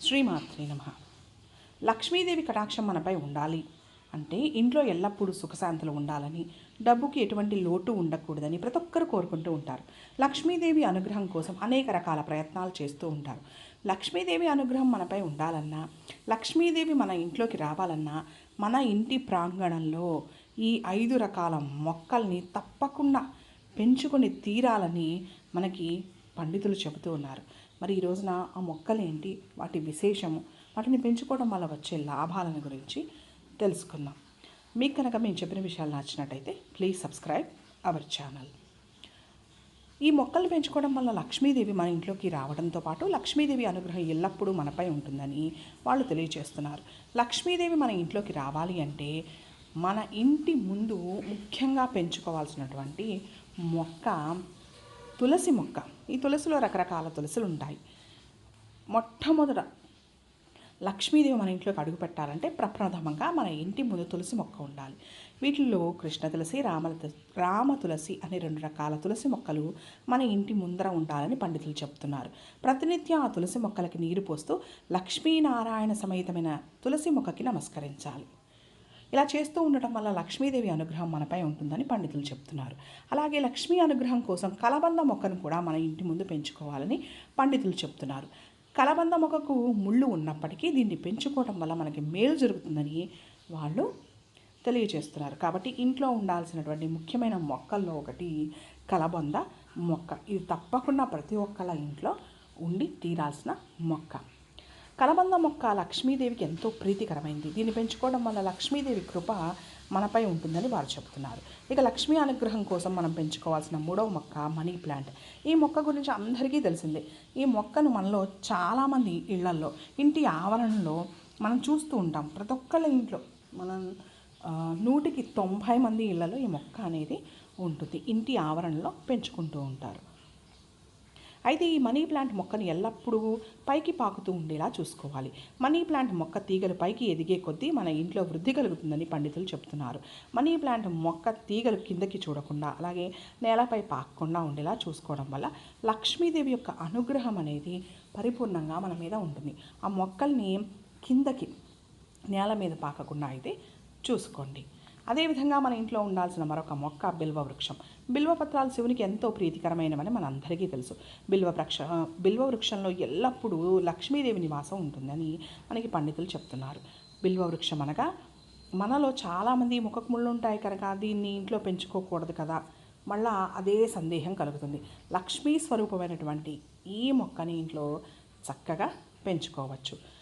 శ్రీమాత్రి నమ. లక్ష్మీదేవి కటాక్షం మనపై ఉండాలి. అంటే ఇంట్లో ఎల్లప్పుడూ సుఖశాంతులు ఉండాలని డబ్బుకి ఎటువంటి లోటు ఉండకూడదని ప్రతి ఒక్కరు కోరుకుంటూ ఉంటారు. లక్ష్మీదేవి అనుగ్రహం కోసం అనేక రకాల ప్రయత్నాలు చేస్తూ ఉంటారు. లక్ష్మీదేవి అనుగ్రహం మనపై ఉండాలన్నా లక్ష్మీదేవి మన ఇంట్లోకి రావాలన్నా మన ఇంటి ప్రాంగణంలో ఈ ఐదు రకాల మొక్కల్ని తప్పకుండా పెంచుకొని తీరాలని మనకి పండితులు చెబుతూ ఉన్నారు. మరి ఈ రోజున ఆ మొక్కలేంటి? వాటి విశేషము? వాటిని పెంచుకోవడం వల్ల వచ్చే లాభాలను గురించి తెలుసుకుందాం. మీకు కనుక మేము చెప్పిన విషయాలు నచ్చినట్టయితే ప్లీజ్ సబ్స్క్రైబ్ అవర్ ఛానల్ ఈ మొక్కలు పెంచుకోవడం వల్ల లక్ష్మీదేవి మన ఇంట్లోకి రావడంతో పాటు లక్ష్మీదేవి అనుగ్రహం ఎల్లప్పుడూ మనపై ఉంటుందని వాళ్ళు తెలియజేస్తున్నారు. లక్ష్మీదేవి మన ఇంట్లోకి రావాలి అంటే మన ఇంటి ముందు ముఖ్యంగా పెంచుకోవాల్సినటువంటి మొక్క తులసి మొక్క. ఈ తులసిలో రకరకాల తులసులు ఉంటాయి మొట్టమొదట లక్ష్మీదేవి మన ఇంట్లోకి అడుగు పెట్టాలంటే ప్రప్రథమంగా మన ఇంటి ముందు తులసి మొక్క ఉండాలి. వీటిల్లో కృష్ణ తులసి రామ రామ తులసి అనే రెండు రకాల తులసి మొక్కలు మన ఇంటి ముందర ఉండాలని పండితులు చెప్తున్నారు. ప్రతినిత్యం ఆ తులసి మొక్కలకి నీరు పోస్తూ లక్ష్మీనారాయణ సమేతమైన తులసి మొక్కకి నమస్కరించాలి. ఇలా చేస్తూ ఉండటం వల్ల లక్ష్మీదేవి అనుగ్రహం మనపై ఉంటుందని పండితులు చెప్తున్నారు. అలాగే లక్ష్మీ అనుగ్రహం కోసం కలబంద మొక్కను కూడా మన ఇంటి ముందు పెంచుకోవాలని పండితులు చెప్తున్నారు. కలబంద మొక్కకు ముళ్ళు ఉన్నప్పటికీ దీన్ని పెంచుకోవడం వల్ల మనకి మేలు జరుగుతుందని వాళ్ళు తెలియజేస్తున్నారు. కాబట్టి ఇంట్లో ఉండాల్సినటువంటి ముఖ్యమైన మొక్కల్లో ఒకటి కలబంద మొక్క. ఇది తప్పకుండా ప్రతి ఒక్కళ్ళ ఇంట్లో ఉండి తీరాల్సిన మొక్క. కలబంద మొక్క లక్ష్మీదేవికి ఎంతో ప్రీతికరమైంది. దీన్ని పెంచుకోవడం వల్ల లక్ష్మీదేవి కృప మనపై ఉంటుందని వారు చెబుతున్నారు. ఇక లక్ష్మీ అనుగ్రహం కోసం మనం పెంచుకోవాల్సిన మూడవ మొక్క మనీ ప్లాంట్. ఈ మొక్క గురించి అందరికీ తెలిసిందే. ఈ మొక్కను మనలో చాలామంది ఇళ్ళల్లో ఇంటి ఆవరణలో మనం చూస్తూ ఉంటాం. ప్రతి ఒక్కళ్ళ ఇంట్లో మనం నూటికి తొంభై మంది ఇళ్ళలో ఈ మొక్క అనేది ఉంటుంది. ఇంటి ఆవరణలో పెంచుకుంటూ ఉంటారు. అయితే ఈ మనీ ప్లాంట్ మొక్కను ఎల్లప్పుడూ పైకి పాకుతూ ఉండేలా చూసుకోవాలి. మనీ ప్లాంట్ మొక్క తీగలు పైకి ఎదిగే కొద్దీ మన ఇంట్లో వృద్ధి కలుగుతుందని పండితులు చెప్తున్నారు. మనీ ప్లాంట్ మొక్క తీగలు కిందకి చూడకుండా అలాగే నేలపై పాకకుండా ఉండేలా చూసుకోవడం వల్ల లక్ష్మీదేవి యొక్క అనుగ్రహం అనేది పరిపూర్ణంగా మన మీద ఉంటుంది. ఆ మొక్కల్ని కిందకి నేల మీద పాకకుండా అయితే చూసుకోండి. అదేవిధంగా మన ఇంట్లో ఉండాల్సిన మరొక మొక్క బిల్వ వృక్షం. బిల్వ పత్రాలు శివునికి ఎంతో ప్రీతికరమైనవని మనందరికీ తెలుసు. బిల్వ వృక్ష బిల్వ వృక్షంలో ఎల్లప్పుడూ లక్ష్మీదేవి నివాసం ఉంటుందని మనకి పండితులు చెప్తున్నారు. బిల్వ వృక్షం అనగా మనలో చాలామంది ముఖకు ముళ్ళు ఉంటాయి కనుక దీన్ని ఇంట్లో పెంచుకోకూడదు కదా. మళ్ళా అదే సందేహం కలుగుతుంది. లక్ష్మీ స్వరూపమైనటువంటి ఈ మొక్కని ఇంట్లో చక్కగా పెంచుకోవచ్చు.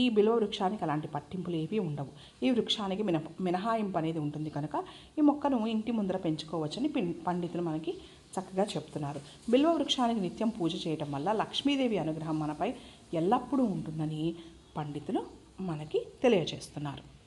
ఈ బిల్వ వృక్షానికి అలాంటి పట్టింపులు ఏవి ఉండవు. ఈ వృక్షానికి మిన మినహాయింపు అనేది ఉంటుంది కనుక ఈ మొక్కను ఇంటి ముందర పెంచుకోవచ్చని పండితులు మనకి చక్కగా చెప్తున్నారు. బిల్వ వృక్షానికి నిత్యం పూజ చేయటం వల్ల లక్ష్మీదేవి అనుగ్రహం మనపై ఎల్లప్పుడూ ఉంటుందని పండితులు మనకి తెలియజేస్తున్నారు.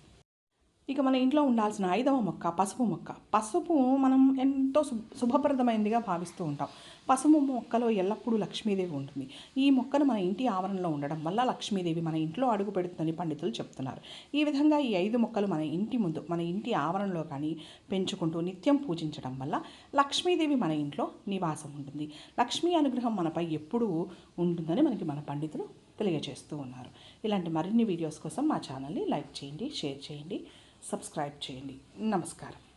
ఇక మన ఇంట్లో ఉండాల్సిన ఐదవ మొక్క పసుపు మొక్క. పసుపు మనం ఎంతో శుభప్రదమైనదిగా భావిస్తూ ఉంటాం. పసుపు మొక్కలో ఎల్లప్పుడూ లక్ష్మీదేవి ఉంటుంది. ఈ మొక్కను మన ఇంటి ఆవరణలో ఉండడం వల్ల లక్ష్మీదేవి మన ఇంట్లో అడుగు పెడుతుందని పండితులు చెప్తున్నారు. ఈ విధంగా ఈ ఐదు మొక్కలు మన ఇంటి ముందు మన ఇంటి ఆవరణలో కానీ పెంచుకుంటూ నిత్యం పూజించడం వల్ల లక్ష్మీదేవి మన ఇంట్లో నివాసం ఉంటుంది. లక్ష్మీ అనుగ్రహం మనపై ఎప్పుడూ ఉంటుందని మనకి మన పండితులు తెలియజేస్తూ ఉన్నారు. ఇలాంటి మరిన్ని వీడియోస్ కోసం మా ఛానల్ని లైక్ చేయండి షేర్ చేయండి. సబ్స్క్రైబ్ చేయండి. నమస్కారం.